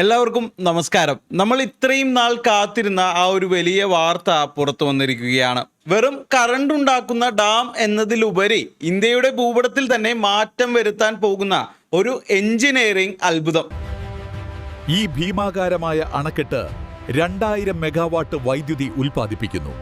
എല്ലാവർക്കും നമസ്കാരം. നമ്മൾ ഇത്രയും നാൾ കാത്തിരുന്ന ആ ഒരു വലിയ വാർത്ത പുറത്തു വന്നിരിക്കുകയാണ്. വെറും കറണ്ട് ഉണ്ടാക്കുന്ന ഡാം എന്നതിലുപരി ഇന്ത്യയുടെ ഭൂപടത്തിൽ തന്നെ മാറ്റം വരുത്താൻ പോകുന്ന ഒരു എഞ്ചിനീയറിംഗ് അത്ഭുതം. ഈ ഭീമാകാരമായ അണക്കെട്ട് രണ്ടായിരം മെഗാവാട്ട് വൈദ്യുതി ഉൽപ്പാദിപ്പിക്കുന്നു.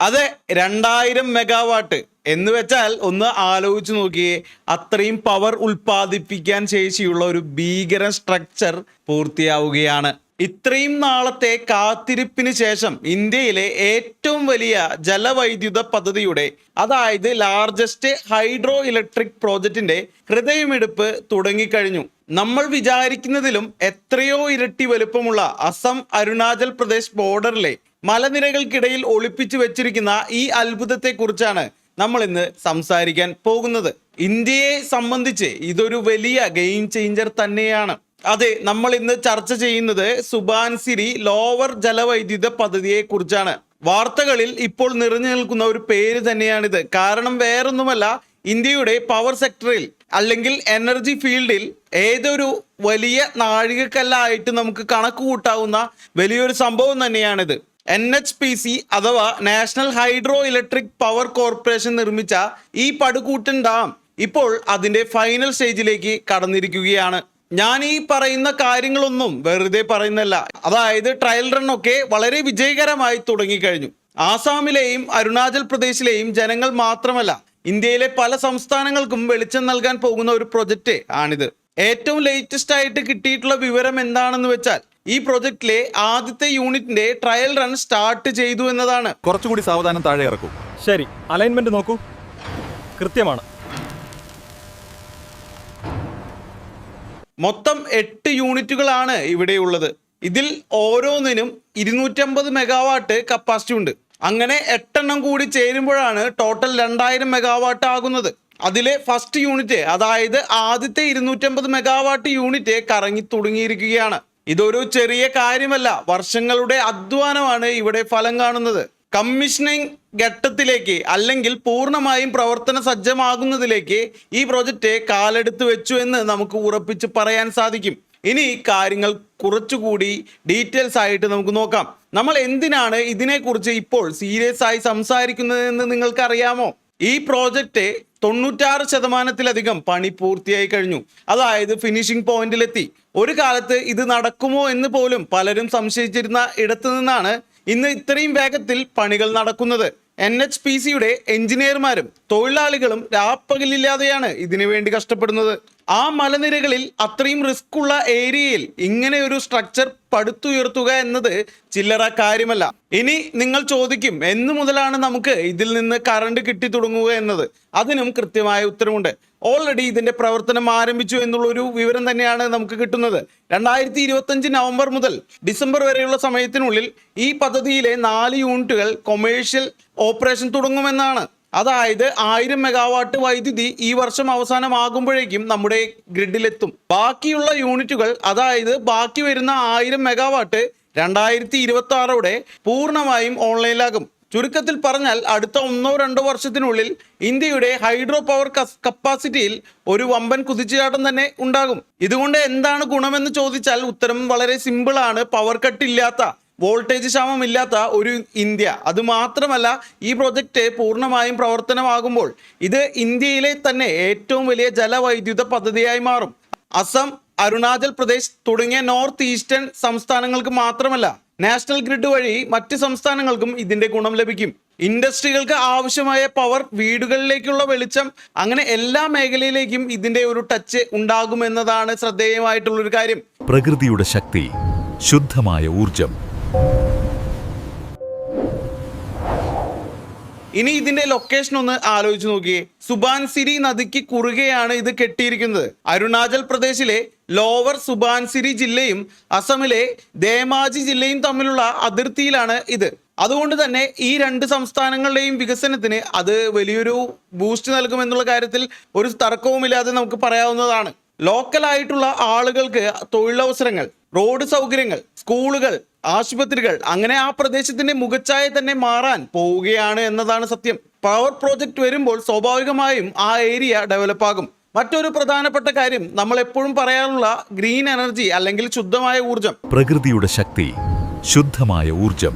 അതെ രണ്ടായിരം മെഗാവാട്ട് എന്ന് വെച്ചാൽ ഒന്ന് ആലോചിച്ച് നോക്കിയേ അത്രയും പവർ ഉൽപ്പാദിപ്പിക്കാൻ ശേഷിയുള്ള ഒരു ഭീകര സ്ട്രക്ചർ പൂർത്തിയാവുകയാണ്. ഇത്രയും നാളത്തെ കാത്തിരിപ്പിന് ശേഷം ഇന്ത്യയിലെ ഏറ്റവും വലിയ ജലവൈദ്യുത പദ്ധതിയുടെ അതായത് ലാർജസ്റ്റ് ഹൈഡ്രോ ഇലക്ട്രിക് പ്രോജക്റ്റിന്റെ ഹൃദയമെടുപ്പ് തുടങ്ങിക്കഴിഞ്ഞു. നമ്മൾ വിചാരിക്കുന്നതിലും എത്രയോ ഇരട്ടി വലുപ്പമുള്ള അസം അരുണാചൽ പ്രദേശ് ബോർഡറിലെ മലനിരകൾക്കിടയിൽ ഒളിപ്പിച്ചു വെച്ചിരിക്കുന്ന ഈ അത്ഭുതത്തെ കുറിച്ചാണ് നമ്മൾ ഇന്ന് സംസാരിക്കാൻ പോകുന്നത്. ഇന്ത്യയെ സംബന്ധിച്ച് ഇതൊരു വലിയ ഗെയിം ചേഞ്ചർ തന്നെയാണ്. അതെ നമ്മൾ ഇന്ന് ചർച്ച ചെയ്യുന്നത് സുബാൻസിരി ലോവർ ജലവൈദ്യുത പദ്ധതിയെ കുറിച്ചാണ് വാർത്തകളിൽ ഇപ്പോൾ നിറഞ്ഞു നിൽക്കുന്ന ഒരു പേര് തന്നെയാണിത്. കാരണം വേറൊന്നുമല്ല ഇന്ത്യയുടെ പവർ സെക്ടറിൽ അല്ലെങ്കിൽ എനർജി ഫീൽഡിൽ ഏതൊരു വലിയ നാഴികക്കല്ലായിട്ട് നമുക്ക് കണക്ക് കൂട്ടാവുന്ന വലിയൊരു സംഭവം തന്നെയാണിത്. എൻ എച്ച് പി സി അഥവാ national hydro electric power corporation നിർമ്മിച്ച ഈ പടുകൂട്ടൻ ഡാം ഇപ്പോൾ അതിന്റെ ഫൈനൽ സ്റ്റേജിലേക്ക് കടന്നിരിക്കുകയാണ്. ഞാൻ ഈ പറയുന്ന കാര്യങ്ങളൊന്നും വെറുതെ പറയുന്നല്ല അതായത് ട്രയൽ റൺ ഒക്കെ വളരെ വിജയകരമായി തുടങ്ങിക്കഴിഞ്ഞു. ആസാമിലെയും അരുണാചൽ പ്രദേശിലെയും ജനങ്ങൾ മാത്രമല്ല ഇന്ത്യയിലെ പല സംസ്ഥാനങ്ങൾക്കും വെളിച്ചം നൽകാൻ പോകുന്ന ഒരു പ്രൊജക്റ്റ് ആണിത്. ഏറ്റവും ലേറ്റസ്റ്റ് ആയിട്ട് കിട്ടിയിട്ടുള്ള വിവരം എന്താണെന്ന് വെച്ചാൽ ഈ പ്രോജക്റ്റിലെ ആദ്യത്തെ യൂണിറ്റിന്റെ ട്രയൽ റൺ സ്റ്റാർട്ട് ചെയ്തു എന്നതാണ്. കുറച്ചുകൂടി സാവധാനം താഴെ ഇറക്കും. ശരി അലൈൻമെന്റ് നോക്കൂ. കൃത്യമാണ്. മൊത്തം എട്ട് യൂണിറ്റുകളാണ് ഇവിടെയുള്ളത് ഇതിൽ ഓരോന്നിനും ഇരുന്നൂറ്റമ്പത് മെഗാവാട്ട് കപ്പാസിറ്റി ഉണ്ട്. അങ്ങനെ എട്ടെണ്ണം കൂടി ചേരുമ്പോഴാണ് ടോട്ടൽ രണ്ടായിരം മെഗാവാട്ട് ആകുന്നത്. അതിലെ ഫസ്റ്റ് യൂണിറ്റ് അതായത് ആദ്യത്തെ ഇരുന്നൂറ്റമ്പത് മെഗാവാട്ട് യൂണിറ്റ് കറങ്ങി തുടങ്ങിയിരിക്കുകയാണ്. ഇതൊരു ചെറിയ കാര്യമല്ല. വർഷങ്ങളുടെ അധ്വാനമാണ് ഇവിടെ ഫലം കാണുന്നത്. കമ്മീഷനിങ് ഘട്ടത്തിലേക്ക് അല്ലെങ്കിൽ പൂർണമായും പ്രവർത്തന സജ്ജമാകുന്നതിലേക്ക് ഈ പ്രോജക്റ്റ് കാലെടുത്ത് വെച്ചു എന്ന് നമുക്ക് ഉറപ്പിച്ച് പറയാൻ സാധിക്കും. ഇനി കാര്യങ്ങൾ കുറച്ചുകൂടി ഡീറ്റെയിൽസ് ആയിട്ട് നമുക്ക് നോക്കാം. നമ്മൾ എന്തിനാണ് ഇതിനെക്കുറിച്ച് ഇപ്പോൾ സീരിയസ് ആയി സംസാരിക്കുന്നതെന്ന് നിങ്ങൾക്കറിയാമോ? ഈ പ്രോജക്റ്റ് തൊണ്ണൂറ്റാറ് ശതമാനത്തിലധികം പണി പൂർത്തിയായി കഴിഞ്ഞു. അതായത് ഫിനിഷിംഗ് പോയിന്റിലെത്തി ഒരു കാലത്ത് ഇത് നടക്കുമോ എന്ന് പോലും പലരും സംശയിച്ചിരുന്ന ഇടത്തു നിന്നാണ് ഇന്ന് ഇത്രയും വേഗത്തിൽ പണികൾ നടക്കുന്നത്. എൻ എച്ച് പി സിയുടെ എഞ്ചിനീയർമാരും തൊഴിലാളികളും രാപ്പകലില്ലാതെയാണ് ഇതിനു വേണ്ടി കഷ്ടപ്പെടുന്നത്. ആ മലനിരകളിൽ അത്രയും റിസ്ക് ഉള്ള ഏരിയയിൽ ഇങ്ങനെ ഒരു സ്ട്രക്ചർ പടുത്തുയർത്തുക എന്നത് ചില്ലറ കാര്യമല്ല. ഇനി നിങ്ങൾ ചോദിക്കും എന്നു മുതലാണ് നമുക്ക് ഇതിൽ നിന്ന് കറണ്ട് കിട്ടി തുടങ്ങുക എന്നത്. അതിനും കൃത്യമായ ഉത്തരവുണ്ട്. ഓൾറെഡി ഇതിന്റെ പ്രവർത്തനം ആരംഭിച്ചു എന്നുള്ള ഒരു വിവരം തന്നെയാണ് നമുക്ക് കിട്ടുന്നത്. രണ്ടായിരത്തി ഇരുപത്തഞ്ച് നവംബർ മുതൽ ഡിസംബർ വരെയുള്ള സമയത്തിനുള്ളിൽ ഈ പദ്ധതിയിലെ നാല് യൂണിറ്റുകൾ കൊമേഴ്ഷ്യൽ ഓപ്പറേഷൻ തുടങ്ങുമെന്നാണ് അതായത് ആയിരം മെഗാവാട്ട് വൈദ്യുതി ഈ വർഷം അവസാനമാകുമ്പോഴേക്കും നമ്മുടെ ഗ്രിഡിലെത്തും ബാക്കിയുള്ള യൂണിറ്റുകൾ അതായത് ബാക്കി വരുന്ന ആയിരം മെഗാവാട്ട് രണ്ടായിരത്തി ഇരുപത്തി ആറോടെ പൂർണമായും ഓൺലൈനിലാകും ചുരുക്കത്തിൽ പറഞ്ഞാൽ അടുത്ത ഒന്നോ രണ്ടോ വർഷത്തിനുള്ളിൽ ഇന്ത്യയുടെ ഹൈഡ്രോ പവർ കപ്പാസിറ്റിയിൽ ഒരു വമ്പൻ കുതിച്ചുചാട്ടം തന്നെ ഉണ്ടാകും. ഇതുകൊണ്ട് എന്താണ് ഗുണമെന്ന് ചോദിച്ചാൽ ഉത്തരം വളരെ സിമ്പിളാണ് പവർ കട്ട് ഇല്ലാത്ത വോൾട്ടേജ് ക്ഷാമമില്ലാത്ത ഒരു ഇന്ത്യ. അത് മാത്രമല്ല ഈ പ്രോജക്റ്റ് പൂർണമായും പ്രവർത്തനമാകുമ്പോൾ ഇത് ഇന്ത്യയിലെ തന്നെ ഏറ്റവും വലിയ ജലവൈദ്യുത പദ്ധതിയായി മാറും. അസം അരുണാചൽ പ്രദേശ് തുടങ്ങിയ നോർത്ത് ഈസ്റ്റേൺ സംസ്ഥാനങ്ങൾക്ക് മാത്രമല്ല നാഷണൽ ഗ്രിഡ് വഴി മറ്റ് സംസ്ഥാനങ്ങൾക്കും ഇതിന്റെ ഗുണം ലഭിക്കും. ഇൻഡസ്ട്രികൾക്ക് ആവശ്യമായ പവർ വീടുകളിലേക്കുള്ള വെളിച്ചം അങ്ങനെ എല്ലാ മേഖലയിലേക്കും ഇതിന്റെ ഒരു ടച്ച് ഉണ്ടാകുമെന്നതാണ് ശ്രദ്ധേയമായിട്ടുള്ളൊരു കാര്യം. പ്രകൃതിയുടെ ശക്തി ശുദ്ധമായ ഊർജം ഇനി ഇതിന്റെ ലൊക്കേഷൻ ഒന്ന് ആലോചിച്ച് നോക്കിയേ. സുബാൻസിരി നദിക്ക് കുറുകെയാണ് ഇത് കെട്ടിയിരിക്കുന്നത്. അരുണാചൽ പ്രദേശിലെ ലോവർ സുബാൻസിരി ജില്ലയും അസമിലെ ദേമാജി ജില്ലയും തമ്മിലുള്ള അതിർത്തിയിലാണ് ഇത്. അതുകൊണ്ട് തന്നെ ഈ രണ്ട് സംസ്ഥാനങ്ങളുടെയും വികസനത്തിന് അത് വലിയൊരു ബൂസ്റ്റ് നൽകുമെന്നുള്ള കാര്യത്തിൽ ഒരു തർക്കവുമില്ലാതെ നമുക്ക് പറയാവുന്നതാണ്. ലോക്കലായിട്ടുള്ള ആളുകൾക്ക് തൊഴിലവസരങ്ങൾ റോഡ് സൗകര്യങ്ങൾ സ്കൂളുകൾ ആശുപത്രികൾ അങ്ങനെ ആ പ്രദേശത്തിന്റെ മുഖച്ഛായ തന്നെ മാറാൻ പോവുകയാണ് എന്നതാണ് സത്യം. പവർ പ്രോജക്റ്റ് വരുമ്പോൾ സ്വാഭാവികമായും ആ ഏരിയ ഡെവലപ്പ് ആകും. മറ്റൊരു പ്രധാനപ്പെട്ട കാര്യം നമ്മൾ എപ്പോഴും പറയാറുള്ള ഗ്രീൻ എനർജി അല്ലെങ്കിൽ ശുദ്ധമായ ഊർജം പ്രകൃതിയുടെ ശക്തി ശുദ്ധമായ ഊർജം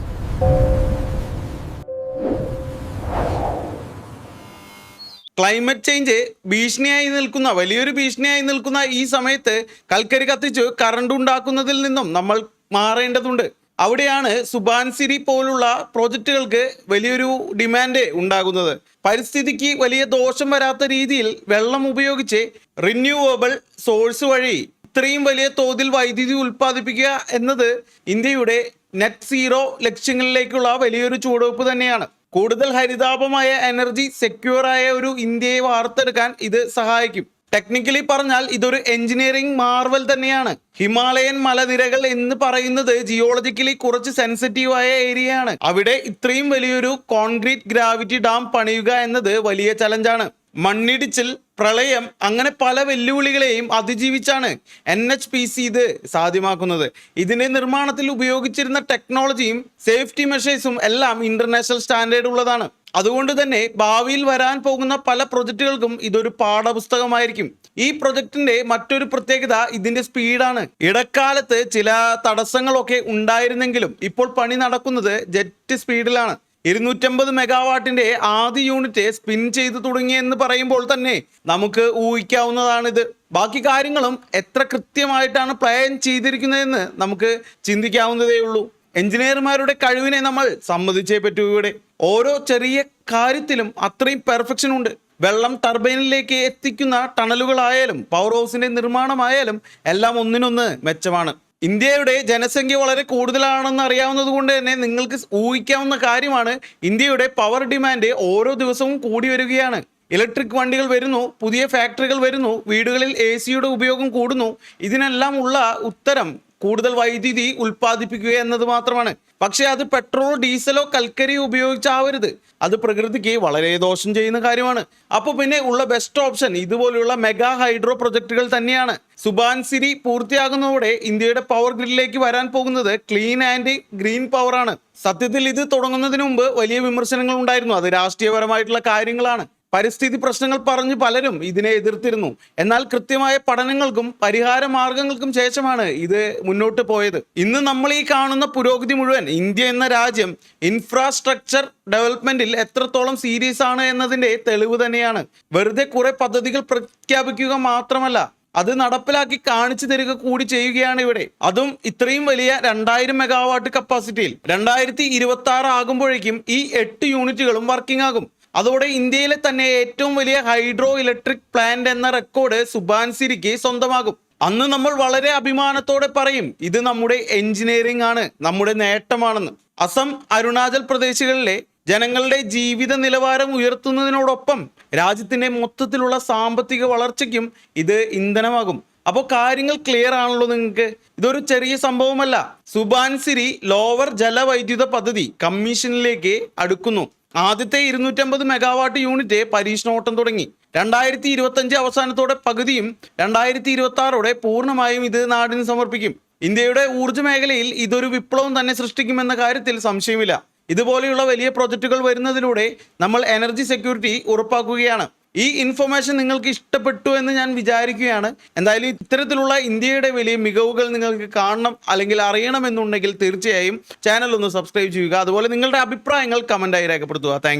ക്ലൈമറ്റ് ചേഞ്ച് ഭീഷണിയായി നിൽക്കുന്ന വലിയൊരു ഭീഷണിയായി നിൽക്കുന്ന ഈ സമയത്ത് കൽക്കരി കത്തിച്ച് കറണ്ട് ഉണ്ടാക്കുന്നതിൽ നിന്നും നമ്മൾ മാറേണ്ടതുണ്ട്. അവിടെയാണ് സുബാൻസിരി പോലുള്ള പ്രോജക്റ്റുകൾക്ക് വലിയൊരു ഡിമാൻഡ് ഉണ്ടാകുന്നത്. പരിസ്ഥിതിക്ക് വലിയ ദോഷം വരാത്ത രീതിയിൽ വെള്ളം ഉപയോഗിച്ച് റിന്യൂവബിൾ സോഴ്സ് വഴി ഇത്രയും വലിയ തോതിൽ വൈദ്യുതി ഉൽപ്പാദിപ്പിക്കുക എന്നത് ഇന്ത്യയുടെ നെറ്റ് സീറോ ലക്ഷ്യങ്ങളിലേക്കുള്ള വലിയൊരു ചുവടുവെപ്പ് തന്നെയാണ്. കൂടുതൽ ഹരിതാപമായ എനർജി സെക്യൂറായ ഒരു ഇന്ത്യയെ വാർത്തെടുക്കാൻ ഇത് സഹായിക്കും. ടെക്നിക്കലി പറഞ്ഞാൽ ഇതൊരു എഞ്ചിനീയറിംഗ് മാർവൽ തന്നെയാണ്. ഹിമാലയൻ മലനിരകൾ എന്ന് പറയുന്നത് ജിയോളജിക്കലി കുറച്ച് സെൻസിറ്റീവ് ആയ ഏരിയയാണ് അവിടെ ഇത്രയും വലിയൊരു കോൺക്രീറ്റ് ഗ്രാവിറ്റി ഡാം പണിയുക എന്നത് വലിയ ചലഞ്ചാണ് മണ്ണിടിച്ചിൽ പ്രളയം അങ്ങനെ പല വെല്ലുവിളികളെയും അതിജീവിച്ചാണ് എൻ എച്ച് പി സി ഇത് സാധ്യമാക്കുന്നത്. ഇതിന്റെ നിർമ്മാണത്തിൽ ഉപയോഗിച്ചിരുന്ന ടെക്നോളജിയും സേഫ്റ്റി മെഷേഴ്സും എല്ലാം ഇന്റർനാഷണൽ സ്റ്റാൻഡേർഡ് ഉള്ളതാണ്. അതുകൊണ്ട് തന്നെ ഭാവിയിൽ വരാൻ പോകുന്ന പല പ്രൊജക്റ്റുകൾക്കും ഇതൊരു പാഠപുസ്തകമായിരിക്കും. ഈ പ്രൊജക്ടിന്റെ മറ്റൊരു പ്രത്യേകത ഇതിന്റെ സ്പീഡാണ്. ഇടക്കാലത്ത് ചില തടസ്സങ്ങളൊക്കെ ഉണ്ടായിരുന്നെങ്കിലും ഇപ്പോൾ പണി നടക്കുന്നത് ജെറ്റ് സ്പീഡിലാണ്. ഇരുന്നൂറ്റമ്പത് മെഗാവാട്ടിന്റെ ആദ്യ യൂണിറ്റ് സ്പിൻ ചെയ്തു തുടങ്ങിയെന്ന് പറയുമ്പോൾ തന്നെ നമുക്ക് ഊഹിക്കാവുന്നതാണിത്. ബാക്കി കാര്യങ്ങളും എത്ര കൃത്യമായിട്ടാണ് പ്ലാൻ ചെയ്തിരിക്കുന്നതെന്ന് നമുക്ക് ചിന്തിക്കാവുന്നതേ ഉള്ളൂ എഞ്ചിനീയർമാരുടെ കഴിവിനെ നമ്മൾ സമ്മതിച്ചേ പറ്റൂ ഇവിടെ. ഓരോ ചെറിയ കാര്യത്തിലും അത്രയും പെർഫെക്ഷൻ ഉണ്ട്. വെള്ളം ടർബൈനിലേക്ക് എത്തിക്കുന്ന ടണലുകളായാലും പവർ ഹൗസിന്റെ നിർമ്മാണമായാലും എല്ലാം ഒന്നിനൊന്ന് മെച്ചമാണ്. ഇന്ത്യയുടെ ജനസംഖ്യ വളരെ കൂടുതലാണെന്ന് അറിയാവുന്നത് കൊണ്ട് തന്നെ നിങ്ങൾക്ക് ഊഹിക്കാവുന്ന കാര്യമാണ് ഇന്ത്യയുടെ പവർ ഡിമാൻഡ് ഓരോ ദിവസവും കൂടി വരികയാണ്. ഇലക്ട്രിക് വണ്ടികൾ വരുന്നു പുതിയ ഫാക്ടറികൾ വരുന്നു വീടുകളിൽ എ സിയുടെ ഉപയോഗം കൂടുന്നു. ഇതിനെല്ലാം ഉള്ള ഉത്തരം കൂടുതൽ വൈദ്യുതി ഉൽപ്പാദിപ്പിക്കുക എന്നത് മാത്രമാണ്. പക്ഷേ അത് പെട്രോളോ ഡീസലോ കൽക്കരിയോ ഉപയോഗിച്ചാവരുത്. അത് പ്രകൃതിക്ക് വളരെ ദോഷം ചെയ്യുന്ന കാര്യമാണ്. അപ്പോൾ പിന്നെ ഉള്ള ബെസ്റ്റ് ഓപ്ഷൻ ഇതുപോലെയുള്ള മെഗാ ഹൈഡ്രോ പ്രൊജക്ടുകൾ തന്നെയാണ്. സുബാൻസിരി പൂർത്തിയാകുന്നതോടെ ഇന്ത്യയുടെ പവർ ഗ്രിഡിലേക്ക് വരാൻ പോകുന്നത് ക്ലീൻ ആൻഡ് ഗ്രീൻ പവർ ആണ്. സത്യത്തിൽ ഇത് തുടങ്ങുന്നതിന് മുമ്പ് വലിയ വിമർശനങ്ങൾ ഉണ്ടായിരുന്നു. അത് രാഷ്ട്രീയപരമായിട്ടുള്ള കാര്യങ്ങളാണ്. പരിസ്ഥിതി പ്രശ്നങ്ങൾ പറഞ്ഞ് പലരും ഇതിനെ എതിർത്തിരുന്നു. എന്നാൽ കൃത്യമായ പഠനങ്ങൾക്കും പരിഹാര മാർഗങ്ങൾക്കും ശേഷമാണ് ഇത് മുന്നോട്ട് പോയത്. ഇന്ന് നമ്മൾ ഈ കാണുന്ന പുരോഗതി മുഴുവൻ ഇന്ത്യ എന്ന രാജ്യം ഇൻഫ്രാസ്ട്രക്ചർ ഡെവലപ്മെന്റിൽ എത്രത്തോളം സീരിയസ് ആണ് എന്നതിന്റെ തെളിവ് തന്നെയാണ്. വെറുതെ കുറെ പദ്ധതികൾ പ്രഖ്യാപിക്കുക മാത്രമല്ല അത് നടപ്പിലാക്കി കാണിച്ചു തരിക കൂടി ചെയ്യുകയാണ് ഇവിടെ. അതും ഇത്രയും വലിയ രണ്ടായിരം മെഗാവാട്ട് കപ്പാസിറ്റിയിൽ രണ്ടായിരത്തി ഇരുപത്തി ആറ് ആകുമ്പോഴേക്കും ഈ എട്ട് യൂണിറ്റുകളും വർക്കിംഗ് ആകും. അതോടെ ഇന്ത്യയിലെ തന്നെ ഏറ്റവും വലിയ ഹൈഡ്രോ ഇലക്ട്രിക് പ്ലാന്റ് എന്ന റെക്കോർഡ് സുബാൻസിരിക്ക് സ്വന്തമാകും. അന്ന് നമ്മൾ വളരെ അഭിമാനത്തോടെ പറയും ഇത് നമ്മുടെ എഞ്ചിനീയറിംഗ് ആണ് നമ്മുടെ നേട്ടമാണെന്ന്. അസം അരുണാചൽ പ്രദേശുകളിലെ ജനങ്ങളുടെ ജീവിത നിലവാരം ഉയർത്തുന്നതിനോടൊപ്പം രാജ്യത്തിന്റെ മൊത്തത്തിലുള്ള സാമ്പത്തിക വളർച്ചയ്ക്കും ഇത് ഇന്ധനമാകും. അപ്പോൾ കാര്യങ്ങൾ ക്ലിയർ ആണല്ലോ നിങ്ങൾക്ക്? ഇതൊരു ചെറിയ സംഭവമല്ല. സുബാൻസിരി ലോവർ ജലവൈദ്യുത പദ്ധതി കമ്മീഷനിലേക്ക് അടുക്കുന്നു. ആദ്യത്തെ ഇരുന്നൂറ്റമ്പത് മെഗാവാട്ട് യൂണിറ്റ് പരീക്ഷണോട്ടം തുടങ്ങി. രണ്ടായിരത്തി ഇരുപത്തഞ്ച് അവസാനത്തോടെ പകുതിയും രണ്ടായിരത്തി ഇരുപത്തി ആറോടെ പൂർണമായും ഇത് നാടിന് സമർപ്പിക്കും. ഇന്ത്യയുടെ ഊർജ മേഖലയിൽ ഇതൊരു വിപ്ലവം തന്നെ സൃഷ്ടിക്കുമെന്ന കാര്യത്തിൽ സംശയമില്ല. ഇതുപോലെയുള്ള വലിയ പ്രോജക്റ്റുകൾ വരുന്നതിലൂടെ നമ്മൾ എനർജി സെക്യൂരിറ്റി ഉറപ്പാക്കുകയാണ്. ഈ ഇൻഫർമേഷൻ നിങ്ങൾക്ക് ഇഷ്ടപ്പെട്ടു എന്ന് ഞാൻ വിചാരിക്കുകയാണ്. എന്തായാലും ഇത്തരത്തിലുള്ള ഇന്ത്യയുടെ വലിയ മികവുകൾ നിങ്ങൾക്ക് കാണണം അല്ലെങ്കിൽ അറിയണമെന്നുണ്ടെങ്കിൽ തീർച്ചയായും ചാനൽ ഒന്ന് സബ്സ്ക്രൈബ് ചെയ്യുക. അതുപോലെ നിങ്ങളുടെ അഭിപ്രായങ്ങൾ കമന്റായി രേഖപ്പെടുത്തുക. താങ്ക്